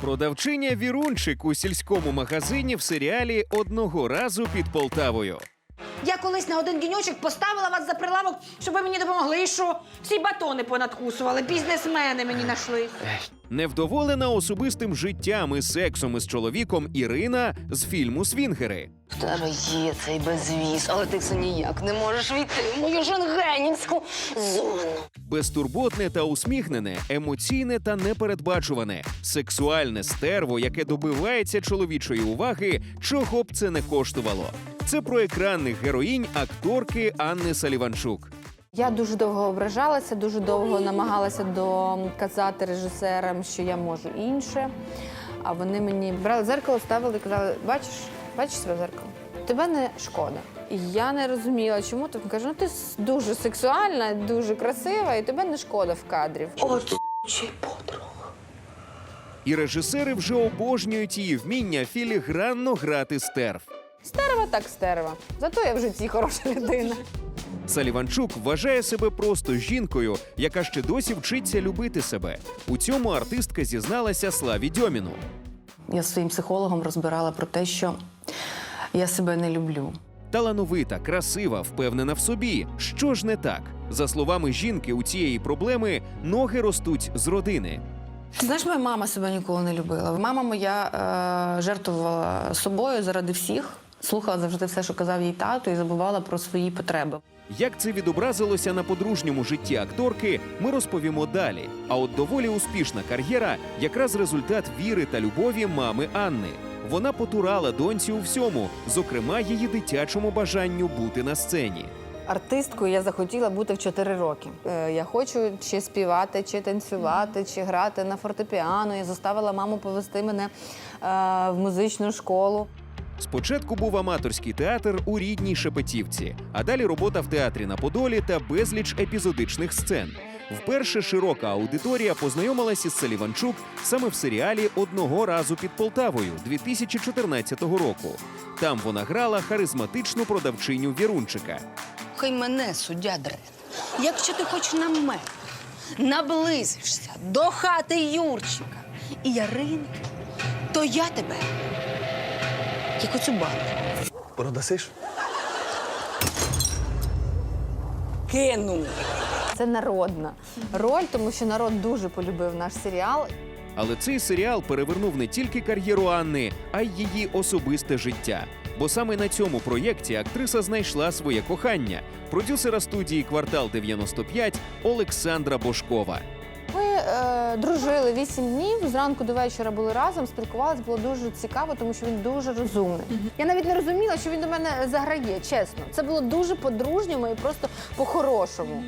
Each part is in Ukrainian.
Продавчиня Вірунчик у сільському магазині в серіалі одного разу під Полтавою. Я колись на один діньочок поставила вас за прилавок, щоб ви мені допомогли. І що? Всі батони понадкусували, бізнесмени мені знайшли. Невдоволена особистим життям і сексом із чоловіком Ірина з фільму Свінгери. В тебе є цей безвіз, але ти все ніяк не можеш війти в мою шенгенівську зону. Безтурботне та усміхнене, емоційне та непередбачуване, сексуальне стерво, яке добивається чоловічої уваги, чого б це не коштувало. Це про екранних героїнь акторки Анни Саліванчук. Я дуже довго ображалася, дуже довго намагалася доказати режисерам, що я можу інше. А вони мені брали зеркало, ставили і казали: бачиш, бачиш себе в зеркало? Тебе не шкода. І я не розуміла, чому так кажу, ну ти дуже сексуальна, дуже красива, і тебе не шкода в кадрі. От чий подруг. І режисери вже обожнюють її вміння філігранно грати стерв. Стерва так стерва. Зато я в житті хороша людина. Саліванчук вважає себе просто жінкою, яка ще досі вчиться любити себе. У цьому артистка зізналася Славі Дьоміну. Я з своїм психологом розбирала про те, що я себе не люблю. Талановита, красива, впевнена в собі. Що ж не так? За словами жінки, у цієї проблеми ноги ростуть з родини. Ти знаєш, моя мама себе ніколи не любила. Мама моя е, жертвувала собою заради всіх, слухала завжди все, що казав їй тато, і забувала про свої потреби. Як це відобразилося на подружньому житті акторки, ми розповімо далі. А от доволі успішна кар'єра якраз результат віри та любові мами Анни. Вона потурала доньці у всьому, зокрема її дитячому бажанню бути на сцені. Артисткою я захотіла бути в 4 роки. Е, Я хочу чи співати, чи танцювати, чи грати на фортепіано. Я заставила маму повести мене е, в музичну школу. Спочатку був аматорський театр у рідній Шепетівці, а далі робота в театрі на Подолі та безліч епізодичних сцен. Вперше широка аудиторія познайомилась із Саліванчук саме в серіалі Одного разу під Полтавою 2014 року. Там вона грала харизматичну продавчиню Вірунчика. Хай мене, суддя Дрен. Якщо ти хоч на мене наблизишся до хати Юрчика і Яринки, то я тебе, як оцю банку, Продасиш? кину. Це народна роль, тому що народ дуже полюбив наш серіал. Але цей серіал перевернув не тільки кар'єру Анни, а й її особисте життя. Бо саме на цьому проєкті актриса знайшла своє кохання продюсера студії Квартал 95 Олександра Бошкова. Ми е, дружили вісім днів. Зранку до вечора були разом, спілкувалися, було дуже цікаво, тому що він дуже розумний. Я навіть не розуміла, що він до мене заграє. Чесно, це було дуже по-дружньому і просто по-хорошому.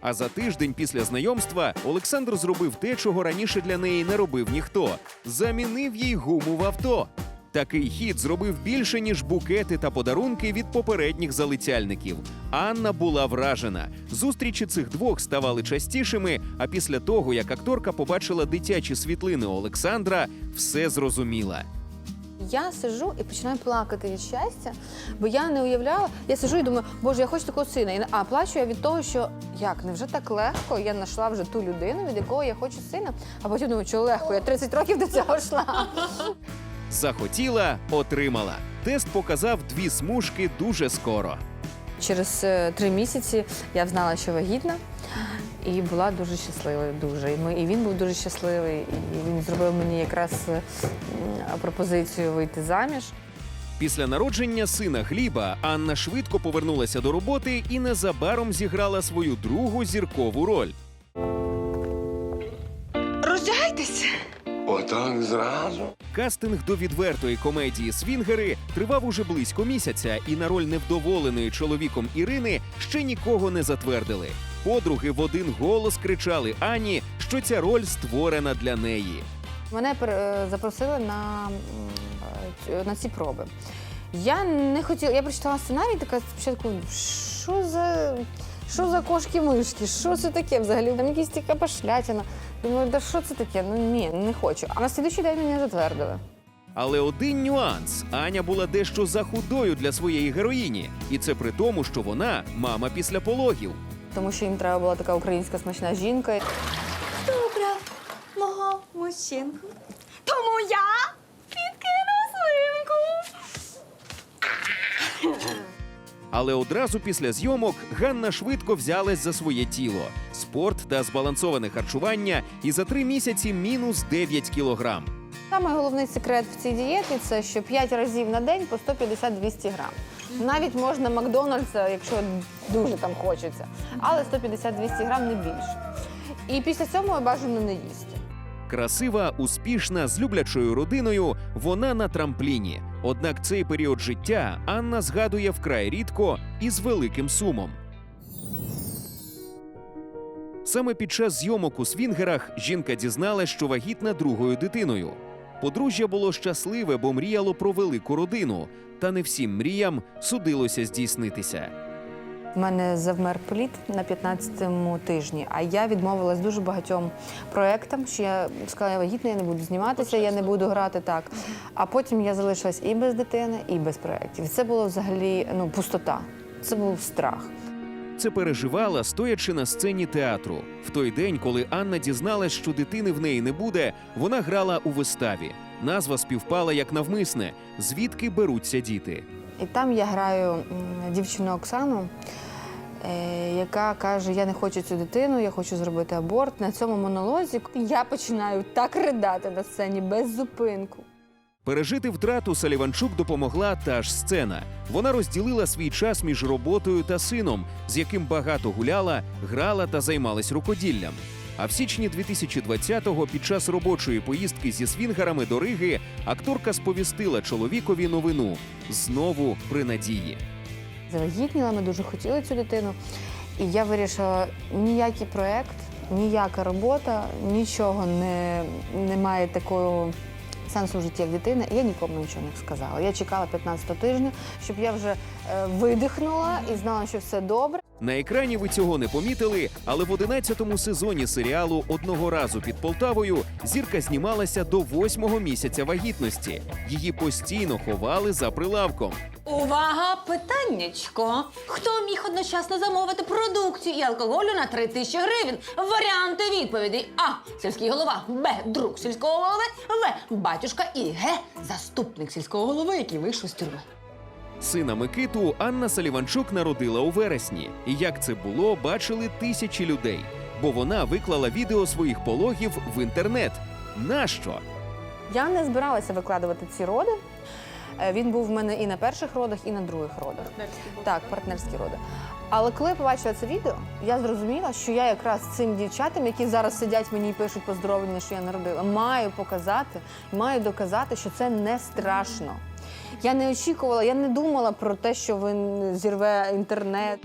А за тиждень після знайомства Олександр зробив те, чого раніше для неї не робив ніхто: замінив їй гуму в авто. Такий хід зробив більше ніж букети та подарунки від попередніх залицяльників. Анна була вражена. Зустрічі цих двох ставали частішими. А після того, як акторка побачила дитячі світлини Олександра, все зрозуміла. Я сижу і починаю плакати від щастя, бо я не уявляла. Я сижу і думаю, боже, я хочу такого сина. А плачу я від того, що як невже так легко? Я знайшла вже ту людину, від якої я хочу сина. А потім думаю, що легко, я 30 років до цього йшла. Захотіла, отримала. Тест показав дві смужки дуже скоро. Через е, три місяці я знала, що вагітна. І була дуже щасливою, дуже. І, ми, і він був дуже щасливий, і він зробив мені якраз е, пропозицію вийти заміж. Після народження сина Гліба Анна швидко повернулася до роботи і незабаром зіграла свою другу зіркову роль. Роздягайтеся. Отак зразу. Кастинг до відвертої комедії Свінгери тривав уже близько місяця, і на роль невдоволеної чоловіком Ірини ще нікого не затвердили. Подруги в один голос кричали Ані, що ця роль створена для неї. Мене е, запросили на, е, на ці проби. Я не хотіла, я прочитала сценарій, така спочатку, що за. Що за кошки-мишки? Що це таке взагалі? Там якісь така пошлятина. Думаю, да що це таке? Ну ні, не хочу. А на слідуючий день мене затвердили. Але один нюанс: Аня була дещо захудою для своєї героїні, і це при тому, що вона мама після пологів. Тому що їм треба була така українська смачна жінка. Добре, мого мужчинку. Тому я Але одразу після зйомок Ганна швидко взялась за своє тіло, спорт та збалансоване харчування, і за три місяці мінус 9 кілограм. Саме головний секрет в цій дієті це що 5 разів на день по 150-200 грам. Навіть можна Макдональдса, якщо дуже там хочеться, але 150-200 грам не більше. І після цього бажано не їсти. Красива, успішна, з люблячою родиною, вона на трампліні. Однак цей період життя Анна згадує вкрай рідко і з великим сумом. Саме під час зйомок у свінгерах жінка дізналась, що вагітна другою дитиною. Подружжя було щасливе, бо мріяло про велику родину, та не всім мріям судилося здійснитися. У мене завмер плід на 15-му тижні, а я відмовилась дуже багатьом проектам, що я сказала, я вагітна, я не буду зніматися, я не буду грати так. А потім я залишилась і без дитини, і без проєктів. І Це було взагалі ну, пустота. Це був страх. Це переживала, стоячи на сцені театру. В той день, коли Анна дізналась, що дитини в неї не буде, вона грала у виставі. Назва співпала як навмисне, звідки беруться діти. І там я граю дівчину Оксану, яка каже: Я не хочу цю дитину, я хочу зробити аборт. На цьому монолозі я починаю так ридати на сцені без зупинку. Пережити втрату Саліванчук допомогла та ж сцена. Вона розділила свій час між роботою та сином, з яким багато гуляла, грала та займалась рукоділлям. А в січні 2020-го, під час робочої поїздки зі свінгерами до Риги, акторка сповістила чоловікові новину знову при надії. Завагітніла, ми дуже хотіли цю дитину. І я вирішила, ніякий проєкт, ніяка робота, нічого не, не має такого сенсу в житті, як дитина. І я нікому нічого не сказала. Я чекала 15 тижня, щоб я вже е, видихнула і знала, що все добре. На екрані ви цього не помітили, але в 11-му сезоні серіалу одного разу під Полтавою зірка знімалася до восьмого місяця вагітності. Її постійно ховали за прилавком. Увага, питаннячко. Хто міг одночасно замовити продукцію і алкоголю на 3 тисячі гривень? Варіанти відповідей: А. Сільський голова, Б. Друг сільського голови, В. Батюшка і Г. Заступник сільського голови, який вийшов з тюрми. Сина Микиту Анна Саліванчук народила у вересні. І як це було, бачили тисячі людей. Бо вона виклала відео своїх пологів в інтернет. Нащо? Я не збиралася викладувати ці роди. Е, Він був в мене і на перших родах, і на других родах. Так, партнерські роди. Але коли я побачила це відео, я зрозуміла, що я якраз цим дівчатам, які зараз сидять мені і пишуть поздоровлення, що я народила, маю показати, маю доказати, що це не страшно. Я не очікувала, я не думала про те, що він зірве інтернет.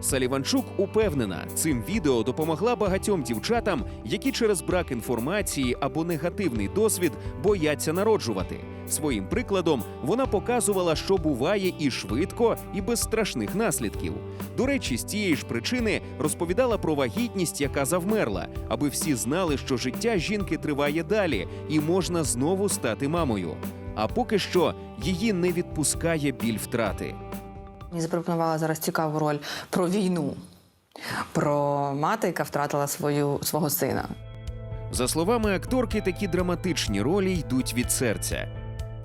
Саліванчук упевнена, цим відео допомогла багатьом дівчатам, які через брак інформації або негативний досвід бояться народжувати. Своїм прикладом вона показувала, що буває і швидко, і без страшних наслідків. До речі, з тієї ж причини розповідала про вагітність, яка завмерла, аби всі знали, що життя жінки триває далі і можна знову стати мамою. А поки що її не відпускає біль втрати. Мені запропонувала зараз цікаву роль про війну, про мати, яка втратила свою свого сина. За словами акторки, такі драматичні ролі йдуть від серця.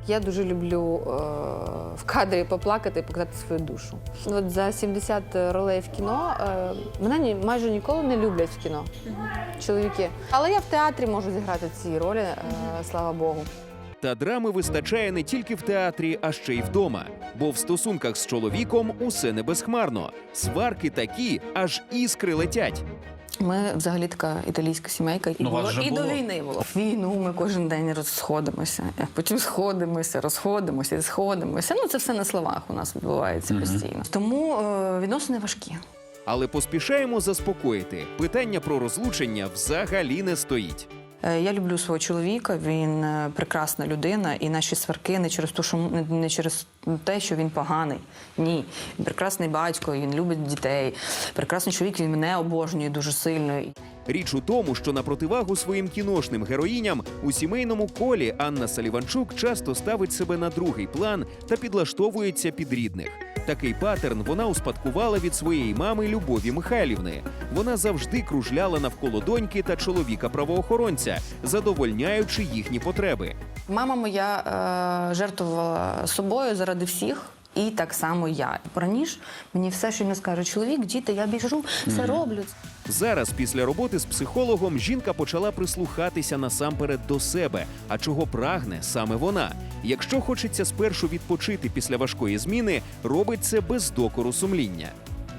Я дуже люблю е, в кадрі поплакати і показати свою душу. От за 70 ролей в кіно е, мене ні, майже ніколи не люблять в кіно. Чоловіки. Але я в театрі можу зіграти ці ролі, е, слава Богу. Та драми вистачає не тільки в театрі, а ще й вдома. Бо в стосунках з чоловіком усе не безхмарно. Сварки такі, аж іскри летять. Ми взагалі така італійська сімейка. І, Ну, було, і було. до війни було. Війну ми кожен день розходимося. Потім сходимося, розходимося, сходимося. Ну це все на словах у нас відбувається постійно. Тому е, відносини важкі. Але поспішаємо заспокоїти. Питання про розлучення взагалі не стоїть. Е, Я люблю свого чоловіка. Він е, прекрасна людина, і наші сварки не через те, що не- не через те, що він поганий. Ні, він прекрасний батько, він любить дітей. Прекрасний чоловік, він мене обожнює дуже сильно. Річ у тому, що на противагу своїм кіношним героїням у сімейному колі Анна Саліванчук часто ставить себе на другий план та підлаштовується під рідних. Такий паттерн вона успадкувала від своєї мами Любові Михайлівни. Вона завжди кружляла навколо доньки та чоловіка правоохоронця, задовольняючи їхні потреби. Мама моя е, жертвувала собою заради всіх. І так само я. Раніше мені все, що мені скаже чоловік, діти, я біжу, все роблю. Зараз, після роботи з психологом, жінка почала прислухатися насамперед до себе. А чого прагне саме вона? Якщо хочеться спершу відпочити після важкої зміни, робить це без докору сумління.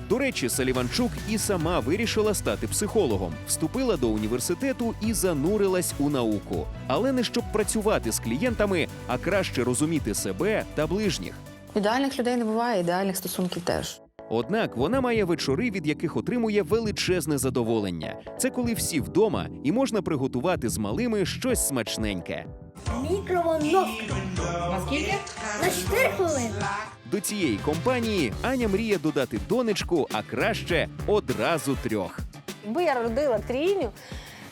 До речі, Саліванчук і сама вирішила стати психологом, вступила до університету і занурилась у науку. Але не щоб працювати з клієнтами, а краще розуміти себе та ближніх. Ідеальних людей не буває, ідеальних стосунків теж. Однак вона має вечори, від яких отримує величезне задоволення. Це коли всі вдома і можна приготувати з малими щось смачненьке. Мікроволновка. Наскільки? На 4 хвилини. До цієї компанії Аня мріє додати донечку, а краще одразу трьох. Якби я родила трійню,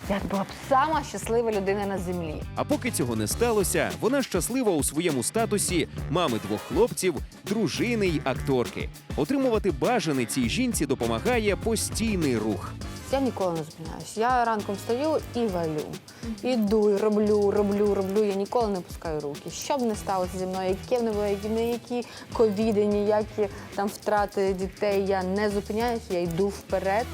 я була б сама щаслива людина на землі. А поки цього не сталося, вона щаслива у своєму статусі мами двох хлопців, дружини й акторки. Отримувати бажане цій жінці допомагає постійний рух. Я ніколи не зупиняюсь. Я ранком встаю і валю. Іду, і роблю, роблю, роблю. Я ніколи не пускаю руки. Що б не сталося зі мною, яке б не було, які ніякі ковіди, ніякі там втрати дітей. Я не зупиняюсь, я йду вперед.